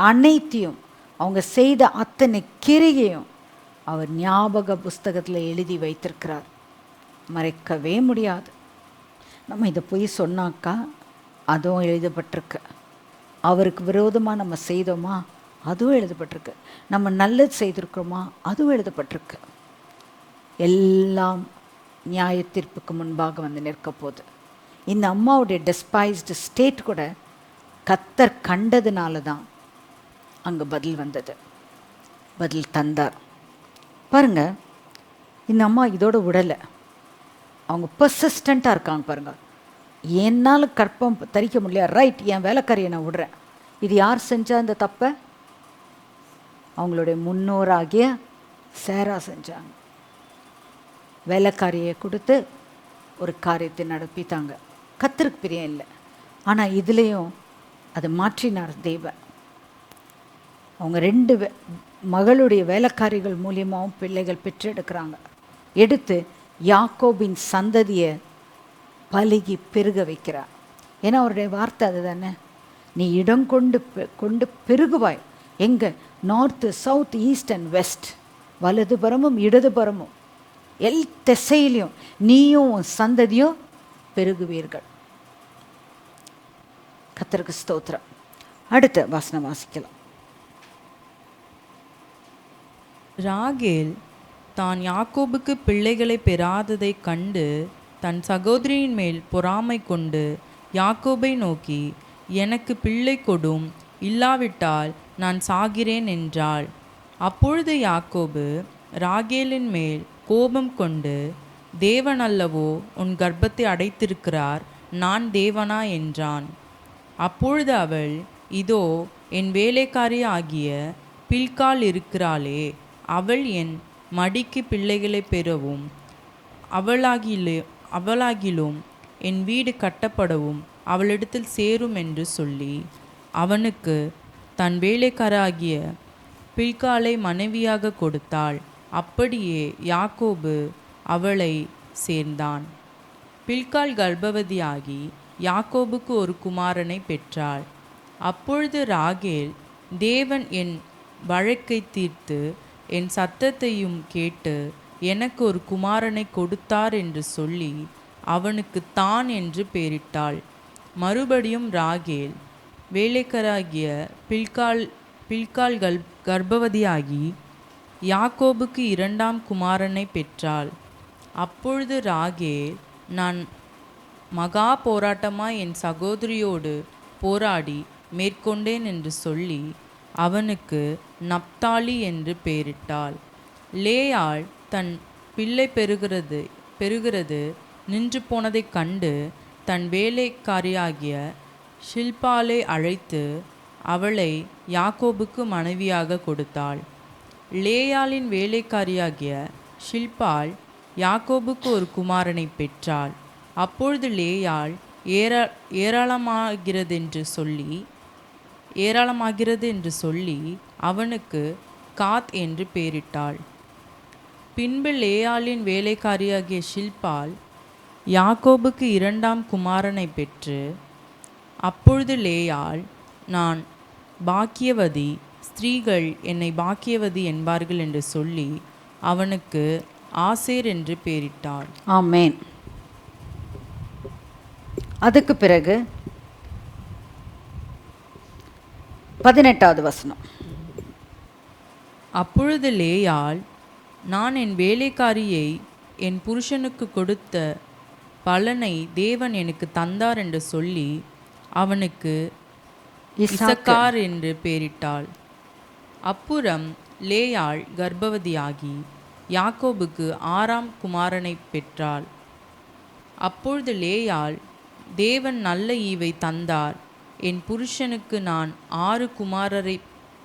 அனைத்தையும் அவங்க செய்த அத்தனை கிரிகையும் அவர் ஞாபக புஸ்தகத்தில் எழுதி வைத்திருக்கிறார். மறைக்கவே முடியாது. நம்ம இதை போய் சொன்னாக்கா அதுவும் எழுதப்பட்டிருக்கு. அவருக்கு விரோதமாக நம்ம செய்தோமா? அதுவும் எழுதப்பட்டிருக்கு. நம்ம நல்லது செய்திருக்கிறோமா? அதுவும் எழுதப்பட்டிருக்கு. எல்லாம் நியாய தீர்ப்புக்கு முன்பாக வந்து நிற்க போகுது. இந்த அம்மாவுடைய டெஸ்பைஸ்டு ஸ்டேட் கூட கத்தர் கண்டதுனால தான் அங்கே பதில் வந்தது. பதில் தந்தார். பாருங்க இந்த அம்மா இதோட விடலை அவங்க பர்சிஸ்டண்ட்டாக இருக்காங்க பாருங்க. என்னால் கற்பம் தரிக்க முடியல. ரைட் என் வேலைக்காரியை நான் விடுறேன். இது யார் செஞ்சா இந்த தப்பை? அவங்களுடைய முன்னோராகிய சேரா செஞ்சாங்க. வேலைக்காரியை கொடுத்து ஒரு காரியத்தை நடப்பித்தாங்க. கத்திருக்கு பிரியம் இல்லை. ஆனால் இதுலேயும் அதை மாற்றினார் தேவன். அவங்க ரெண்டு வே- மகளுடைய வேலைக்காரிகள் மூலியமாகவும் பிள்ளைகள் பெற்றெடுக்கிறாங்க. எடுத்து யாக்கோபின் சந்ததியை பலுகி பெருக வைக்கிறார். ஏன்னா அவருடைய வார்த்தை அதுதானே? நீ இடம் கொண்டு பெ- கொண்டு பெருகுவாய். எங்கே? North south east and west வலதுபுறமும் இடதுபுறமும் எல் திசையிலையும் நீயும் உன் சந்ததியும் பெருகுவீர்கள். கத்தருக்கு ஸ்தோத்திரம். அடுத்த வாசனை வாசிக்கலாம். ராகேல் தான் யாக்கோபுக்கு பிள்ளைகளை பெறாததைக் கண்டு தன் சகோதரியின் மேல் பொறாமை கொண்டு யாக்கோபை நோக்கி எனக்கு பிள்ளை கொடும் இல்லாவிட்டால் நான் சாகிறேன் என்றாள். அப்பொழுது யாக்கோபு ராகேலின் மேல் கோபம் கொண்டு தேவன் அல்லவோ உன் கர்ப்பத்தை அடைத்திருக்கிறார் நான் தேவனா என்றான். அப்பொழுது அவள் இதோ என் வேலைக்காரி ஆகிய பில்கால் இருக்கிறாளே அவள் என் மடிக்கு பிள்ளைகளை பெறவும் அவளாகிலே அவளாகிலும் என் வீடு கட்டப்படவும் அவளிடத்தில் சேரும் என்று சொல்லி அவனுக்கு தன் வேலைக்காராகிய பில்காலை மனைவியாக கொடுத்தாள். அப்படியே யாக்கோபு அவளை சேர்ந்தான். பில்கால் கர்ப்பவதியாகி யாக்கோபுக்கு ஒரு குமாரனை பெற்றாள். அப்பொழுது ராகேல் தேவன் என் வழக்கை தீர்த்து என் சத்தத்தையும் கேட்டு எனக்கு ஒரு குமாரனை கொடுத்தார் என்று சொல்லி அவனுக்கு தான் என்று பெயரிட்டாள் மறுபடியும் ராகேல் வேலைக்கராகிய பில்கால் பில்கால்கள் கர்ப்பவதியாகி யாக்கோபுக்கு இரண்டாம் குமாரனை பெற்றாள். அப்பொழுது ராகேல் நான் மகா போராட்டமாய் என் சகோதரியோடு போராடி மேற்கொண்டேன் என்று சொல்லி அவனுக்கு நப்தாலி என்று பெயரிட்டாள் லேயாள் தன் பிள்ளை பெறுகிறது பெறுகிறது நின்று போனதைக் கண்டு தன் வேலைக்காரியாகிய ஷில்பாலை அழைத்து அவளை யாக்கோபுக்கு மனைவியாக கொடுத்தாள். லேயாளின் வேலைக்காரியாகிய ஷில்பால் யாக்கோபுக்கு ஒரு குமாரனை பெற்றாள். அப்பொழுது லேயாள் ஏரா ஏராளமாகிறதென்று சொல்லி ஏராளமாகிறது என்று சொல்லி அவனுக்கு காத் என்று பெயரிட்டாள் பின்பு லேயாளின் வேலைக்காரியாகிய ஷில்பால் யாக்கோபுக்கு இரண்டாம் குமாரனை பெற்று அப்பொழுது லேயாள் நான் பாக்கியவதி ஸ்திரீகள் என்னை பாக்கியவதி என்பார்கள் என்று சொல்லி அவனுக்கு ஆசேர் என்று பெயரிட்டாள் ஆமேன். அதுக்கு பிறகு பதினெட்டாவது வசனம். அப்பொழுது லேயாள் நான் என் வேலைக்காரியை என் புருஷனுக்கு கொடுத்த பலனை தேவன் எனக்கு தந்தார் என்று சொல்லி அவனுக்கு இசக்கார் என்று பெயரிட்டாள். அப்புறம் லேயாள் கர்ப்பவதியாகி யாக்கோபுக்கு ஆறாம் குமாரனை பெற்றாள். அப்பொழுது லேயாள் தேவன் நல்ல ஈவை தந்தார். என் புருஷனுக்கு நான் ஆறு குமாரரை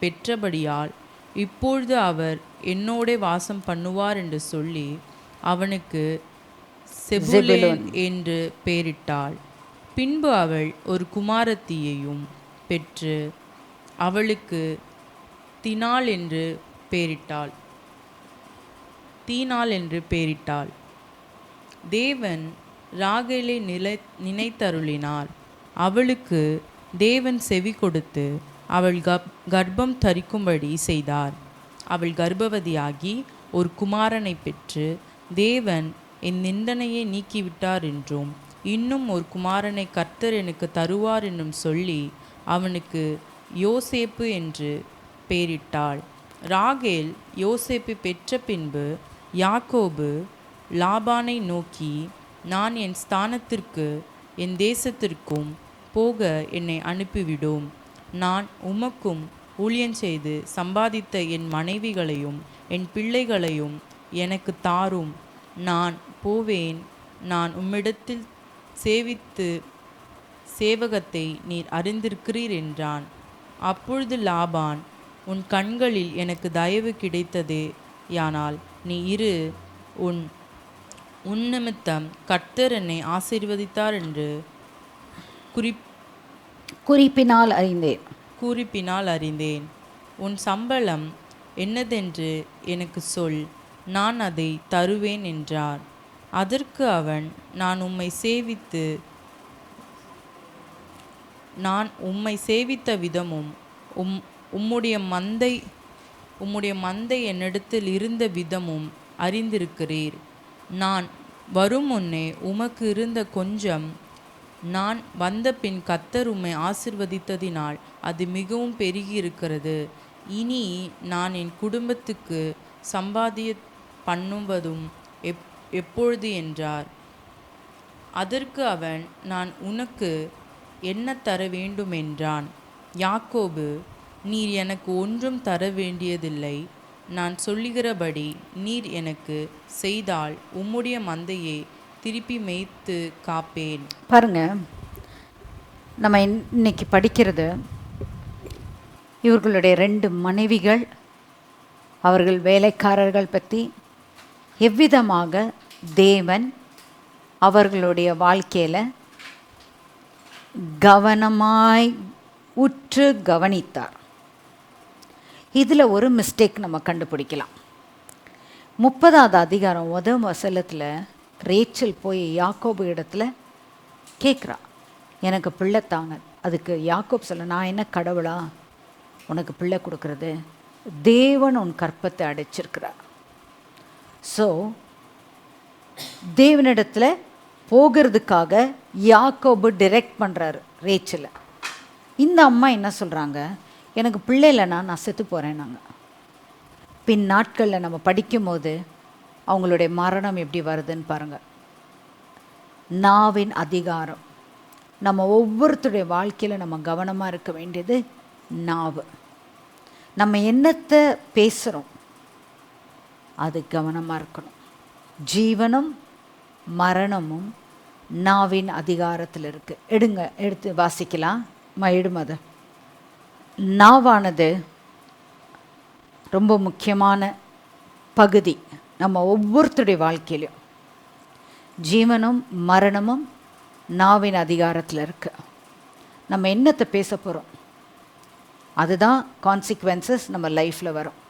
பெற்றபடியால் இப்பொழுது அவர் என்னோடே வாசம் பண்ணுவார் என்று சொல்லி அவனுக்கு செபுலேன். என்று பெயரிட்டாள். பின்பு அவள் ஒரு குமாரத்தியையும் பெற்று அவளுக்கு தினாள் என்று பெயரிட்டாள். தீனாள் என்று பெயரிட்டாள். தேவன் ராகேலை நிலை நினைத்தருளினார் அவளுக்கு தேவன் செவி கொடுத்து அவள் கப் கர்ப்பம் தரிக்கும்படி செய்தார். அவள் கர்ப்பவதியாகி ஒரு குமாரனை பெற்று தேவன் என் நிந்தனையை நீக்கிவிட்டார் என்றும் இன்னும் ஒரு குமாரனை கர்த்தர் எனக்கு தருவார் என்றும் சொல்லி அவனுக்கு யோசேப்பு என்று பெயரிட்டாள். ராகேல் யோசேப்பு பெற்ற பின்பு யாக்கோபு லாபானை நோக்கி நான் என் ஸ்தானத்திற்கு என் தேசத்திற்கும் போக என்னை அனுப்பிவிடும். நான் உமக்கும் ஊழியம் செய்து சம்பாதித்த என் மனைவிகளையும் என் பிள்ளைகளையும் எனக்கு தாரும். நான் போவேன். நான் உம்மிடத்தில் சேவித்து சேவகத்தை நீர் அறிந்திருக்கிறீர் என்றான். அப்பொழுது லாபான் உன் கண்களில் எனக்கு தயவு கிடைத்ததே. யானால் நீ இரு. உன் உன் நிமித்தம் கர்த்தர் என்னை ஆசீர்வதித்தார் என்று குறிப் குறிப்பினால் அறிந்தேன். குறிப்பினால் அறிந்தேன். உன் சம்பளம் என்னதென்று எனக்கு சொல். நான் அதை தருவேன் என்றார். அதற்கு அவன் நான் உம்மை சேவித்து நான் உம்மை சேவித்த விதமும் உம் உம்முடைய மந்தை உம்முடைய மந்தை என்னிடத்தில் இருந்த விதமும் அறிந்திருக்கிறீர். நான் வரும் முன்னே உமக்கு இருந்த கொஞ்சம் நான் வந்த பின் கத்தர் உம்மை ஆசிர்வதித்ததினால் அது மிகவும் பெருகியிருக்கிறது. இனி நான் என் குடும்பத்துக்கு சம்பாதிய பண்ணுவதும் எப் எப்பொழுது என்றார். அதற்கு அவன் நான் உனக்கு என்ன தர வேண்டும் என்றான். யாக்கோபு நீர் எனக்கு ஒன்றும் தர வேண்டியதில்லை. நான் சொல்லுகிறபடி நீர் எனக்கு செய்தால் உம்முடைய மந்தையே திருப்பி மெய்த்து காப்பேன். பாருங்க நம்ம இன்னைக்கு படிக்கிறது இவர்களுடைய ரெண்டு மனைவிகள் அவர்கள் வேலைக்காரர்கள் பற்றி எவ்விதமாக தேவன் அவர்களுடைய வாழ்க்கையில் கவனமாய் உற்று கவனித்தார். இதில் ஒரு மிஸ்டேக் நம்ம கண்டுபிடிக்கலாம். முப்பதாவது அதிகாரம் முத வசலத்தில் ரேச்சல் போய் யாக்கோபு இடத்துல கேட்குறா எனக்கு பிள்ளை தாங்க. அதுக்கு யாக்கோப் சொல்ல நான் என்ன கடவுளா? உனக்கு பிள்ளை கொடுக்கறது தேவன் உன் கற்பத்தை அடைச்சிருக்கிறார் ஸோ தேவனிடத்தில் போகிறதுக்காக யாக்கோபு டிரெக்ட் பண்ணுறாரு ரேச்சில். இந்த அம்மா என்ன சொல்கிறாங்க எனக்கு பிள்ளை இல்லைன்னா நான் செத்து போகிறேன் நாங்கள் பின் நாட்களில் நம்ம படிக்கும்போது அவங்களுடைய மரணம் எப்படி வருதுன்னு பாருங்கள் நாவின் அதிகாரம். நம்ம ஒவ்வொருத்தருடைய வாழ்க்கையில் நம்ம கவனமாக இருக்க வேண்டியது நாவு. நம்ம என்னத்தை பேசுகிறோம் அது கவனமாக இருக்கணும். ஜீவனும் மரணமும் நாவின் அதிகாரத்தில் இருக்குது எடுங்க எடுத்து வாசிக்கலாம். ம அதை நாவானது ரொம்ப முக்கியமான பகுதி. நம்ம ஒவ்வொருத்தருடைய வாழ்க்கையிலையும் ஜீவனும் மரணமும் நாவின் அதிகாரத்தில் இருக்கு. நம்ம என்னத்தை பேச போகிறோம் அதுதான் கான்சிக்வன்சஸ் நம்ம லைஃப்பில் வரும்.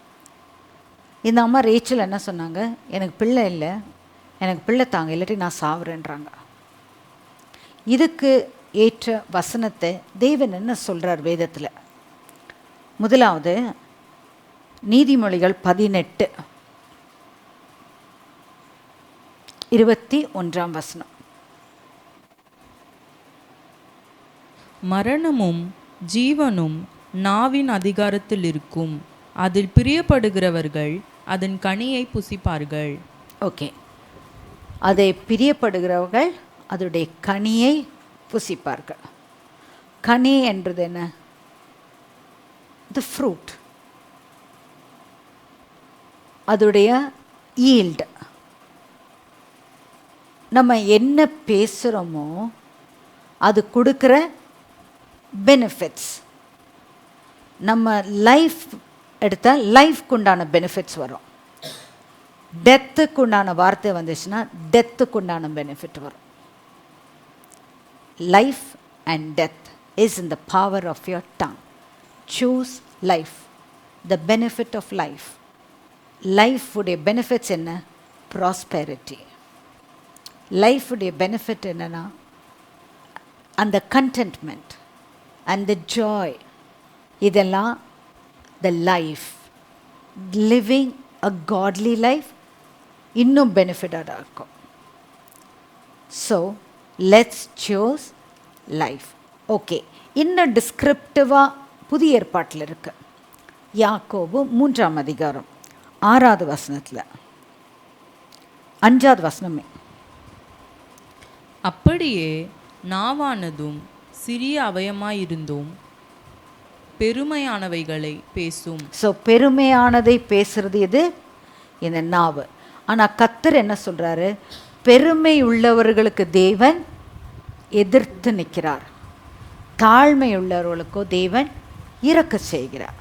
இந்த அம்மா ரேச்சல் என்ன சொன்னாங்க? எனக்கு பிள்ளை இல்லை. எனக்கு பிள்ளை தாங்க. இல்லாட்டி நான் சாவுறேன்றாங்க. இதுக்கு ஏற்ற வசனத்தை தேவன் என்ன சொல்கிறார் வேதத்தில்? முதலாவது நீதிமொழிகள் பதினெட்டு. இருபத்தி ஒன்றாம் வசனம். மரணமும் ஜீவனும் நாவின் அதிகாரத்தில் இருக்கும். அதில் பிரியப்படுகிறவர்கள் அதன் கனியை புசிப்பார்கள். ஓகே. அதை பிரியப்படுகிறவர்கள் அதனுடைய கனியை புசிப்பார்கள். கனி என்றது என்ன? த ஃப்ரூட் அதோடைய ஈல்டு நம்ம என்ன பேசுகிறோமோ அது கொடுக்குற பெனிஃபிட்ஸ் நம்ம லைஃப் எடுத்தால் லைஃப்க்கு உண்டான பெனிஃபிட்ஸ் வரும். டெத்துக்கு உண்டான வார்த்தை வந்துச்சுன்னா டெத்துக்கு உண்டான பெனிஃபிட் வரும். Life and death is in the power of your tongue choose life the benefit of life life benefits என்ன? ப்ராஸ்பெரிட்டி லைஃப் உடைய பெனிஃபிட் என்னன்னா அந்த கண்டென்ட்மெண்ட் அண்ட் த ஜாய் இதெல்லாம் the life living a godly life இன்னும் பெனிஃபிட்டாக இருக்கும். So let's choose life okay இன்னும் டிஸ்கிரிப்டிவாக புதிய ஏற்பாட்டில் இருக்கு. யாக்கோபு மூன்றாம் அதிகாரம் ஆறாவது வசனத்தில். அஞ்சாவது வசனமே. அப்படியே நாவானதும் சிறிய அவயமாயிருந்தும் பெருமையானவைகளை பேசும். ஸோ பெருமையானதை பேசுறது எது? இந்த நாவு. ஆனால் கத்தர் என்ன சொல்கிறாரு பெருமை உள்ளவர்களுக்கு தேவன் எதிர்த்து நிற்கிறார். தாழ்மை உள்ளவர்களுக்கோ தேவன் இறக்க செய்கிறார்.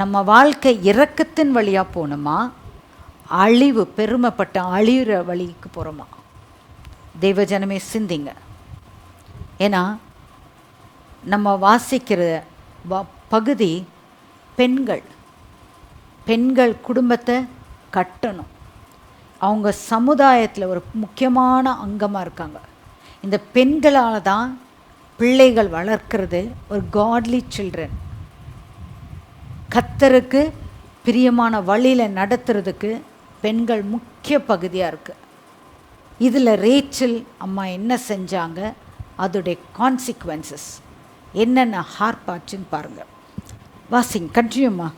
நம்ம வாழ்க்கை இறக்கத்தின் வழியாக போகணுமா அழிவு பெருமைப்பட்ட அழிகிற வழிக்கு போகிறோமா தெய்வ ஜனமே சிந்திங்க. ஏன்னா நம்ம வாசிக்கிற வ பகுதி பெண்கள். பெண்கள் குடும்பத்தை கட்டணும். அவங்க சமுதாயத்தில் ஒரு முக்கியமான அங்கமாக இருக்காங்க. இந்த பெண்களால் தான் பிள்ளைகள் வளர்க்கிறது ஒரு காட்லி சில்ட்ரன் கத்தருக்கு பிரியமான வழியில் நடத்துறதுக்கு பெண்கள் முக்கிய பகுதியாக இருக்குது இதில் ரேச்சல் அம்மா என்ன செஞ்சாங்க? அதோடைய கான்சிக்வன்சஸ் என்னென்ன ஹார்பாச்சுன்னு பாருங்கள் வாசிங் கண்டினியூமா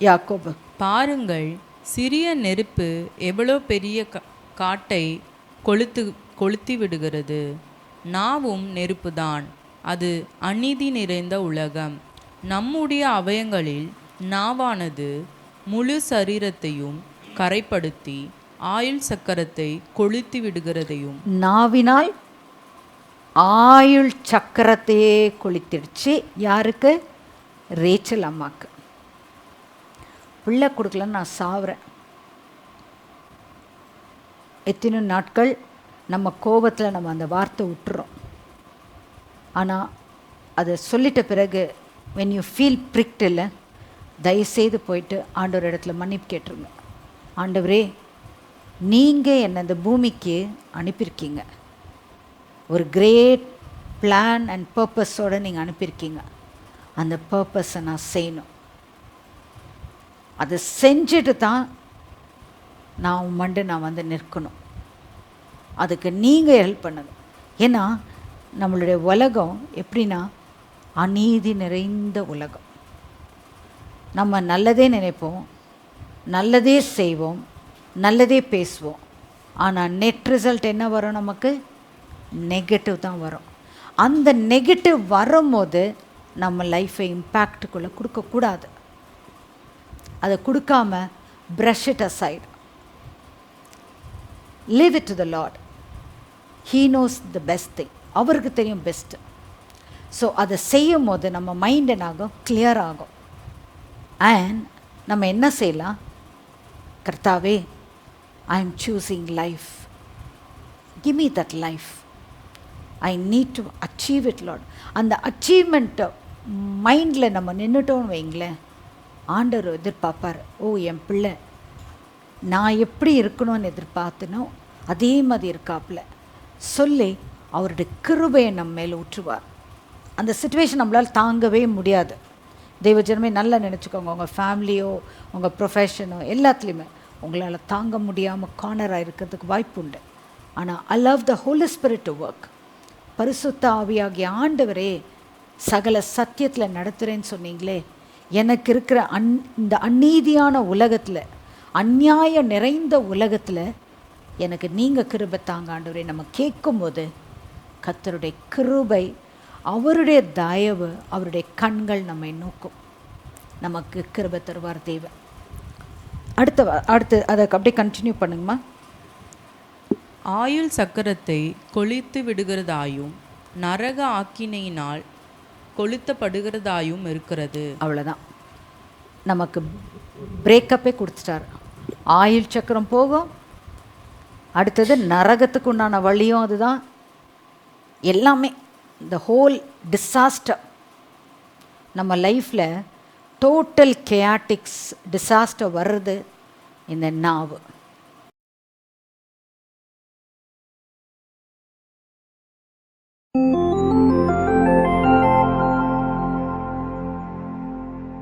யாக்கோபு. பாருங்கள் சிறிய நெருப்பு எவ்வளோ பெரிய கா- காட்டை கொளுத்து கொளுத்தி விடுகிறது. நாவும் நெருப்புதான். அது அநீதி நிறைந்த உலகம். நம்முடைய அவயங்களில் நாவானது முழு சரீரத்தையும் கரைப்படுத்தி ஆயுள் சக்கரத்தை கொளுத்தி விடுகிறதையும் நாவினால் ஆயுள் சக்கரத்தையே கொளுத்திடுச்சு. யாருக்கு? ரேச்சல் அம்மாக்கு. பிள்ளை கொடுக்கலன்னு நான் சாவுறேன். எத்தனை நாட்கள் நம்ம கோபத்தில் நம்ம அந்த வார்த்தை விட்டுறோம். ஆனால் அதை சொல்லிட்ட பிறகு வென் யூ ஃபீல் பிரிக்ட் இல்லை தயவுசெய்து போயிட்டு ஆண்டவர் இடத்துல மன்னிப்பு கேட்டுருங்க. ஆண்டவரே நீங்கள் என்னை இந்த பூமிக்கு அனுப்பியிருக்கீங்க. ஒரு கிரேட் பிளான் அண்ட் பர்பஸோடு நீங்கள் அனுப்பியிருக்கீங்க. அந்த பர்பஸை நான் செய்யணும். அதை செஞ்சுட்டு தான் நான் உன் மண்டு நான் வந்து நிற்கணும். அதுக்கு நீங்கள் ஹெல்ப் பண்ணணும். ஏன்னா நம்மளுடைய உலகம் எப்படின்னா அநீதி நிறைந்த உலகம். நம்ம நல்லதே நினைப்போம் நல்லதே செய்வோம் நல்லதே பேசுவோம். ஆனால் நெட் ரிசல்ட் என்ன வரும் நமக்கு? நெகட்டிவ் தான் வரும். அந்த நெகட்டிவ் வரும்போது நம்ம லைஃப்பை இம்பேக்டுக்குள்ளே கொடுக்கக்கூடாது அதை கொடுக்காம brush it aside leave it to the Lord he knows the best thing அவருக்கு தெரியும் பெஸ்ட்டு ஸோ அதை செய்யும் போது நம்ம மைண்ட் என்னாகும்? கிளியர் ஆகும். அண்ட் நம்ம என்ன செய்யலாம்? கர்த்தாவே I am choosing life give me that life I need to achieve it lot அந்த அச்சீவ்மெண்ட்டை மைண்டில் நம்ம நின்றுட்டோம்னு வைங்களேன். ஆண்டவர் எதிர்பார்ப்பார். ஓ என் பிள்ளை நான் எப்படி இருக்கணும்னு எதிர்பார்த்தனோ அதே மாதிரி இருக்காப்புல. சொல்லி அவருடைய கிருபையை நம்ம மேலே ஊற்றுவார். அந்த சுச்சுவேஷன் நம்மளால் தாங்கவே முடியாது. தெய்வஜனமே நல்லா நினச்சிக்கோங்க. உங்கள் ஃபேமிலியோ உங்கள் ப்ரொஃபஷனோ எல்லாத்துலேயுமே. உங்களால் தாங்க முடியாமல் கார்னராக இருக்கிறதுக்கு வாய்ப்பு உண்டு. ஆனால் I love the holy spirit to work பரிசுத்த ஆவியாகிய ஆண்டவரே சகல சத்தியத்தில் நடத்துகிறேன்னு சொன்னீங்களே எனக்கு இருக்கிற அந் இந்த அநீதியான உலகத்தில் அநியாயம் நிறைந்த உலகத்தில் எனக்கு நீங்கள் கிருபை தாங்க ஆண்டவரே. நம்ம கேட்கும்போது கத்தருடைய கிருபை அவருடைய தயவு அவருடைய கண்கள் நம்மை நோக்கும். நமக்கு கிருபை தருவார் தேவன். அடுத்த வ- அடுத்து அதை அப்படியே கண்டினியூ பண்ணுங்கம்மா. ஆயுள் சக்கரத்தை கொளித்து விடுகிறதாயும் நரக ஆக்கினையினால் கொளுத்தப்படுகிறதாயும் இருக்கிறது. அவ்வளோதான் நமக்கு பிரேக்கப்பே கொடுத்துட்டார். ஆயுள் சக்கரம் போகும். அடுத்தது நரகத்துக்கு உண்டான வழியும் அதுதான். எல்லாமே இந்த ஹோல் டிசாஸ்டர் நம்ம லைஃப்பில் டோட்டல் கேயாட்டிக்ஸ் டிசாஸ்டர் வர்றது இந்த நாவு.